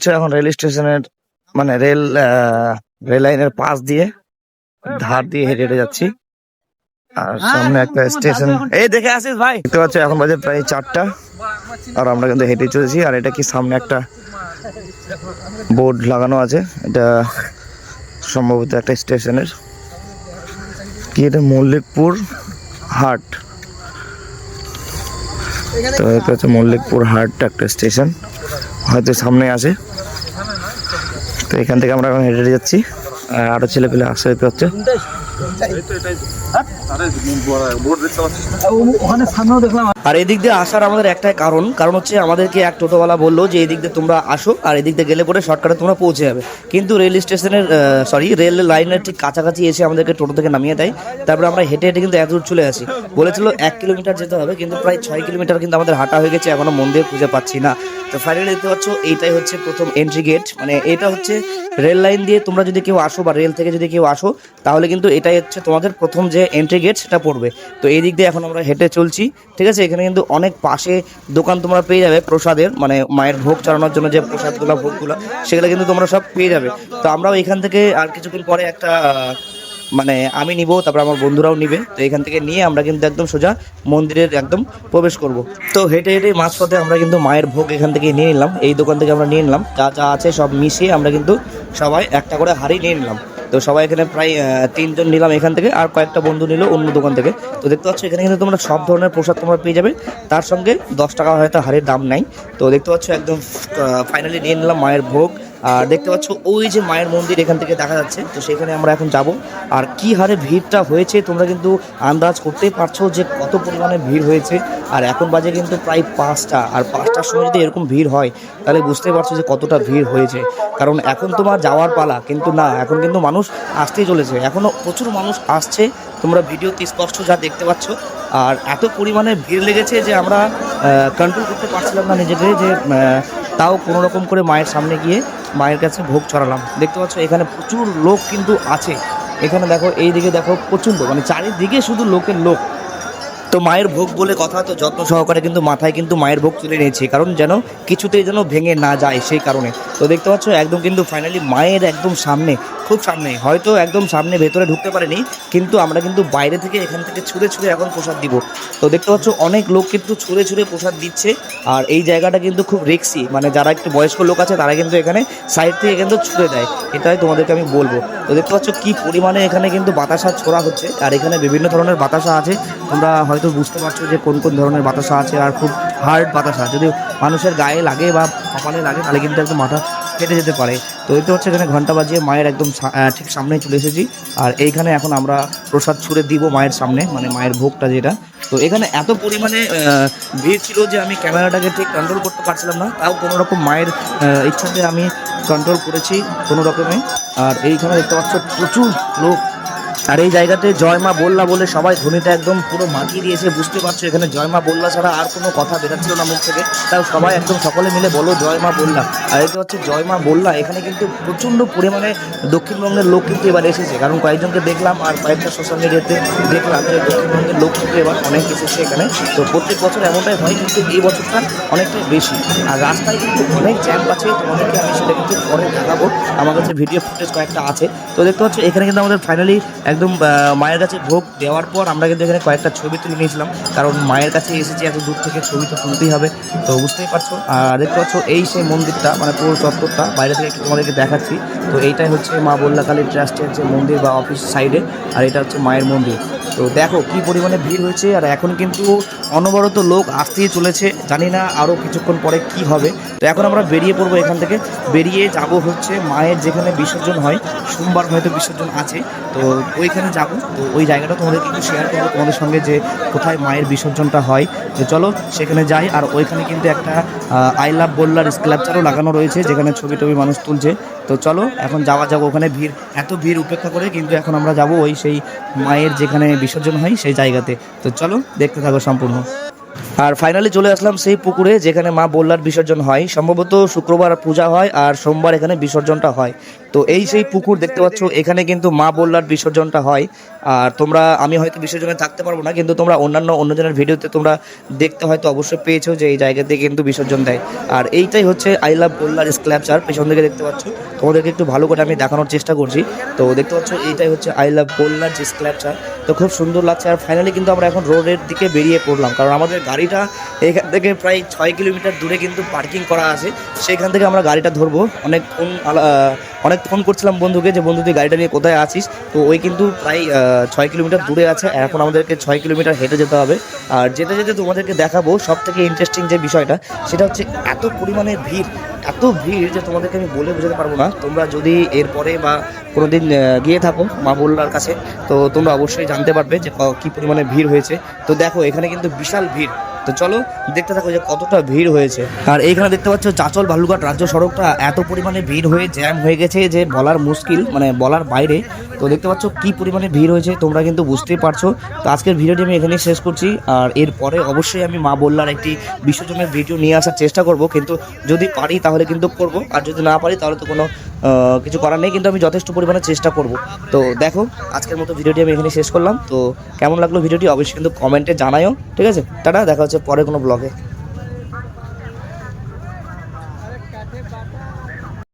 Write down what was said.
হচ্ছে এখন রেল স্টেশনের মানে রেল রেল লাইনের পাশ দিয়ে ধার দিয়ে হেঁটে হেঁটে যাচ্ছি। আর সামনে একটা স্টেশন এই দেখে আসিস ভাই। দেখতে পাচ্ছ এখন বাজে প্রায় চারটা আর আমরা কিন্তু হেঁটে চলেছি। আর এটা কি সামনে একটা বোর্ড লাগানো আছে। এটা সম্ভবত একটা স্টেশনের। কি এটা? মল্লিকপুর হাট। তো এটা হচ্ছে মল্লিকপুর হাট একটা স্টেশন। হয়তো সামনে আছে। তো এখান থেকে আমরা এখন হেঁটে যাচ্ছি। আর আরও ছেলেপেলে আসতে হচ্ছে। আর এদিক দিয়ে আসার আমাদের একটাই কারণ কারণ হচ্ছে আমাদেরকে এক টোটোওয়ালা বলল যে এদিক দিয়ে তোমরা আসো, আর এদিক দিয়ে গেলে পরে শর্টকাটে তোমরা পৌঁছে যাবে। কিন্তু রেল স্টেশনের সরি রেল লাইনের ঠিক কাছাকাছি এসে আমাদেরকে টোটো থেকে নামিয়ে দেয়। তারপরে আমরা হেঁটে হেঁটে কিন্তু এত দূর চলে আসি। বলেছিল এক কিলোমিটার যেতে হবে, কিন্তু প্রায় ছয় কিলোমিটার কিন্তু আমাদের হাঁটা হয়ে গেছে, এখনও মন্দির খুঁজে পাচ্ছি না। তো ফাইনালি দেখতে পাচ্ছ, এইটাই হচ্ছে প্রথম এন্ট্রি গেট মানে এটা হচ্ছে রেল লাইন দিয়ে তোমরা যদি কেউ আসো বা রেল থেকে যদি কেউ আসো, তাহলে কিন্তু এটাই হচ্ছে তোমাদের প্রথম যে এন্ট্রি গেট সেটা পড়বে। তো এই দিক দিয়ে এখন আমরা হেঁটে চলছি, ঠিক আছে? এখানে কিন্তু অনেক পাশে দোকান তোমরা পেয়ে যাবে প্রসাদের মানে মায়ের ভোগ চালানোর জন্য যে প্রসাদগুলো, ভোগগুলো, সেগুলো কিন্তু তোমরা সব পেয়ে যাবে। তো আমরাও এখান থেকে আর কিছুক্ষণ পরে একটা মানে আমি নিব, তারপর আমার বন্ধুরাও নিবে। তো এখান থেকে নিয়ে আমরা কিন্তু একদম সোজা মন্দিরের একদম প্রবেশ করব। তো হেঁটে হেঁটে মাঝপথে আমরা কিন্তু মায়ের ভোগ এখান থেকে নিয়ে নিলাম। এই দোকান থেকে আমরা নিয়ে নিলাম। যা যা আছে সব মিশিয়ে আমরা কিন্তু সবাই একটা করে হাড়ি নিয়ে নিলাম। তো সবাই এখানে প্রায় তিনজন নিলাম এখান থেকে, আর কয়েকটা বন্ধু নিল অন্য দোকান থেকে। তো দেখতে পাচ্ছ, এখানে কিন্তু তোমরা সব ধরনের প্রসাদ তোমরা পেয়ে যাবে। তার সঙ্গে দশ টাকা হয়তো হারের দাম নাই। তো দেখতে পাচ্ছ, একদম ফাইনালি নিয়ে নিলাম মায়ের ভোগ। আর দেখতে পাচ্ছ, ওই যে মায়ের মন্দির এখান থেকে দেখা যাচ্ছে। তো সেখানে আমরা এখন যাব। আর কি হারে ভিড়টা হয়েছে, তোমরা কিন্তু আন্দাজ করতেই পারছ যে কত পরিমাণে ভিড় হয়েছে। আর এখন বাজে কিন্তু প্রায় পাঁচটা। আর পাঁচটার সময় যদি এরকম ভিড় হয়, তাহলে বুঝতে পারছ যে কতটা ভিড় হয়েছে। কারণ এখন তোমার যাওয়ার পালা, কিন্তু না, এখন কিন্তু মানুষ আসতেই চলেছে। এখনও প্রচুর মানুষ আসছে। তোমরা ভিডিওতে স্পষ্ট যা দেখতে পাচ্ছ। আর এত পরিমাণে ভিড় লেগেছে যে আমরা কন্ট্রোল করতে পারছিলাম না নিজেকে যে তাও কোনো রকম করে মায়ের সামনে গিয়ে। মায়ের কাছে ভোগ ছড়ালাম। দেখতে পাচ্ছ, এখানে প্রচুর লোক কিন্তু আছে। এখানে দেখো এই দিকে দেখো প্রচণ্ড মানে চারিদিকে শুধু লোকের লোক। তো মায়ের ভোগ বলে কথা, তো যত্ন সহকারে কিন্তু মাথায় কিন্তু মায়ের ভোগ তুলে নিয়েছে। কারণ যেন কিছুতেই যেন ভেঙে না যায় সেই কারণে। তো দেখতে পাচ্ছ, একদম কিন্তু ফাইনালি মায়ের একদম সামনে, খুব সামনে হয়তো একদম সামনে ভেতরে ঢুকতে পারেনি, কিন্তু আমরা কিন্তু বাইরে থেকে এখান থেকে ছুঁড়ে ছুঁড়ে এখন প্রসাদ দিব। তো দেখতে পাচ্ছ, অনেক লোক কিন্তু ছুঁড়ে ছুঁড়ে প্রসাদ দিচ্ছে, আর এই জায়গাটা কিন্তু খুব রিক্সি মানে যারা একটু বয়স্ক লোক আছে, তারা কিন্তু এখানে সাইড থেকে কিন্তু ছুঁড়ে দেয়, এটাই তোমাদেরকে আমি বলব। তো দেখতে পাচ্ছ, কি পরিমাণে এখানে কিন্তু বাতাসা ছোড়া হচ্ছে, আর এখানে বিভিন্ন ধরনের বাতাসা আছে, তোমরা হয়তো বুঝতে পারছ যে কোন কোন ধরনের বাতাসা আছে, আর খুব হার্ড বাতাসা যদি মানুষের গায়ে লাগে বা কপালে লাগে, তাহলে কিন্তু একদম মাথা কেটে যেতে পারে। তো দেখতে হচ্ছে এখানে ঘণ্টা বাজিয়ে মায়ের একদম ঠিক সামনে চলে এসেছি। আর এইখানে এখন আমরা প্রসাদ ছুঁড়ে দিব মায়ের সামনে মানে মায়ের ভোগটা যেটা। তো এখানে এত পরিমাণে ভিড় ছিল যে আমি ক্যামেরাটাকে ঠিক কন্ট্রোল করতে পারছিলাম না, তাও কোনো রকম মায়ের ইচ্ছাতে আমি কন্ট্রোল করেছি কোনো রকমে। আর এইখানে দেখতে পাচ্ছ প্রচুর লোক আর এই জায়গাতে জয় মা বললা বলে সবাই ধ্বনিটা একদম পুরো মাটিয়ে দিয়েছে, বুঝতে পারছ? এখানে জয় মা বললা ছাড়া আর কোনো কথা বেরাচ্ছিল না মুখ থেকে। তাও সবাই একদম সকলে মিলে বলো জয় মা বললা। আর এটা হচ্ছে জয় মা বললা। এখানে কিন্তু প্রচণ্ড পরিমাণে দক্ষিণবঙ্গের লোক কিন্তু এবার এসেছে। কারণ কয়েকজনকে দেখলাম আর কয়েকটা সোশ্যাল মিডিয়াতে দেখলাম যে দক্ষিণবঙ্গের লোক কিন্তু এবার অনেক এসেছে এখানে। তো প্রত্যেক বছর এমনটাই হয় কিন্তু এই বছরটা অনেকটাই বেশি। আর রাস্তায় কিন্তু অনেক জ্যাম আছে। তোমাদেরকে আমি সেটা কিন্তু পরে দেখাবো। আমার কাছে ভিডিও ফুটেজ কয়েকটা আছে। তো দেখতে পাচ্ছ, এখানে কিন্তু আমাদের ফাইনালি একদম আহ, মায়ের কাছে ভোগ দেওয়ার পর আমরা কিন্তু এখানে কয়েকটা ছবি তুলে নিয়েছিলাম। কারণ মায়ের কাছে এসেছি এত দূর থেকে ছবি তো তুলতেই হবে। তো বুঝতেই পারছ? আর দেখতে পাচ্ছ এই সেই মন্দিরটা মানে পুরো চত্বরটা বাইরে থেকে একটু তোমাদেরকে দেখাচ্ছি। তো এইটাই হচ্ছে মা বল্লাকালী ট্রাস্টের যে মন্দির বা অফিস সাইডে আর এটা হচ্ছে মায়ের মন্দির। তো দেখো কি পরিমাণে ভিড় হয়েছে আর এখন কিন্তু অনবরত লোক আসতেই চলেছে, জানি না আরও কিছুক্ষণ পরে কি হবে। তো এখন আমরা বেরিয়ে পড়ব এখান থেকে। বেরিয়ে যাব হচ্ছে মায়ের যেখানে বিসর্জন হয়, সোমবার হয়তো বিসর্জন আছে। তো ওইখানে যাব। তো ওই জায়গাটা তোমাদের কিন্তু শেয়ার করব তোমাদের সঙ্গে যে কোথায় মায়ের বিসর্জনটা হয়। তো চলো সেখানে যাই। আর ওইখানে কিন্তু একটা আই লাভ বোল্লার স্ক্ল্যাপচারও লাগানো রয়েছে, যেখানে ছবি টবি মানুষ তুলছে। তো চলো এখন যাওয়া যাব ওখানে ভিড়, এত ভিড় উপেক্ষা করে কিন্তু এখন আমরা যাব ওই সেই মায়ের যেখানে বিসর্জন হয় সেই জায়গাতে। তো চলো দেখতে থাকো সম্পূর্ণ। আর ফাইনালি চলে আসলাম সেই পুকুরে যেখানে মা বল্লার বিসর্জন হয়। সম্ভবত শুক্রবার পূজা হয় আর সোমবার এখানে বিসর্জনটা হয়। তো এই সেই পুকুর দেখতে পাচ্ছ, এখানে কিন্তু মা বললার বিসর্জনটা হয়। আর তোমরা, আমি হয়তো বিসর্জনে থাকতে পারব না, কিন্তু তোমরা অন্যান্য অন্যজনের ভিডিওতে তোমরা দেখতে হয়তো অবশ্যই পেয়েছ যে এই জায়গাতে কিন্তু বিসর্জন দেয়। আর এইটাই হচ্ছে আই লাভ বললার স্ক্ল্যাপচার পেছন দিকে দেখতে পাচ্ছ। তোমাদেরকে একটু ভালো করে আমি দেখানোর চেষ্টা করছি। তো দেখতে পাচ্ছ, এইটাই হচ্ছে আই লাভ বললার যে স্ক্ল্যাপচার তো খুব সুন্দর লাগছে, আর ফাইনালি কিন্তু আমরা এখন রোডের দিকে বেরিয়ে পড়লাম। কারণ আমাদের গাড়িটা এখান থেকে প্রায় ছয় কিলোমিটার দূরে কিন্তু পার্কিং করা আছে। সেখান থেকে আমরা গাড়িটা ধরবো। অনেক অনেক ফোন করছিলাম বন্ধুকে যে, বন্ধু, তুই গাড়িটা নিয়ে কোথায় আছিস? তো ওই কিন্তু প্রায় ছয় কিলোমিটার দূরে আছে। এখন আমাদেরকে ছয় কিলোমিটার হেঁটে যেতে হবে। আর যেতে যেতে তোমাদেরকে দেখাবো সব থেকে ইন্টারেস্টিং যে বিষয়টা, সেটা হচ্ছে এত পরিমাণে ভিড়। এত ভিড় যে তোমাদেরকে আমি বলে বোঝাতে পারব না। তোমরা যদি এরপরে বা কোনোদিন আহ, গিয়ে থাকো মা বললার কাছে তো তোমরা অবশ্যই জানতে পারবে যে ক- কী পরিমাণে ভিড় হয়েছে। তো দেখো এখানে কিন্তু বিশাল ভিড়। তো চলো দেখতে থাকো যে কতটা ভিড় হয়েছে। আর এইখানে দেখতে পাচ্ছ চাচল ভালুঘাট রাজ্য সড়কটা এত পরিমাণে ভিড় হয়ে জ্যাম হয়ে গেছে যে বলার মুশকিল মানে বলার বাইরে। তো দেখতে পাচ্ছ কি পরিমাণে ভিড় হয়েছে তোমরা কিন্তু বুঝতেই পারছ। তো আজকের ভিডিওটি আমি এখানেই শেষ করছি। আর এরপরে অবশ্যই আমি মা বললার একটি বিসর্জনের ভিডিও নিয়ে আসার চেষ্টা করব। কিন্তু যদি পারি তাহলে কিন্তু করব। আর যদি না পারি, তাহলে তো কোনো কিছু করার নেই, কিন্তু আমি যথেষ্ট পরিমাণে চেষ্টা করব। তো দেখো, আজকের মতো ভিডিওটি আমি এখানে শেষ করলাম। তো কেমন লাগল ভিডিওটি, অবশ্যই কিন্তু কমেন্টে জানায়ও, ঠিক আছে? টাটা, দেখা হচ্ছে পরে কোনো ব্লগে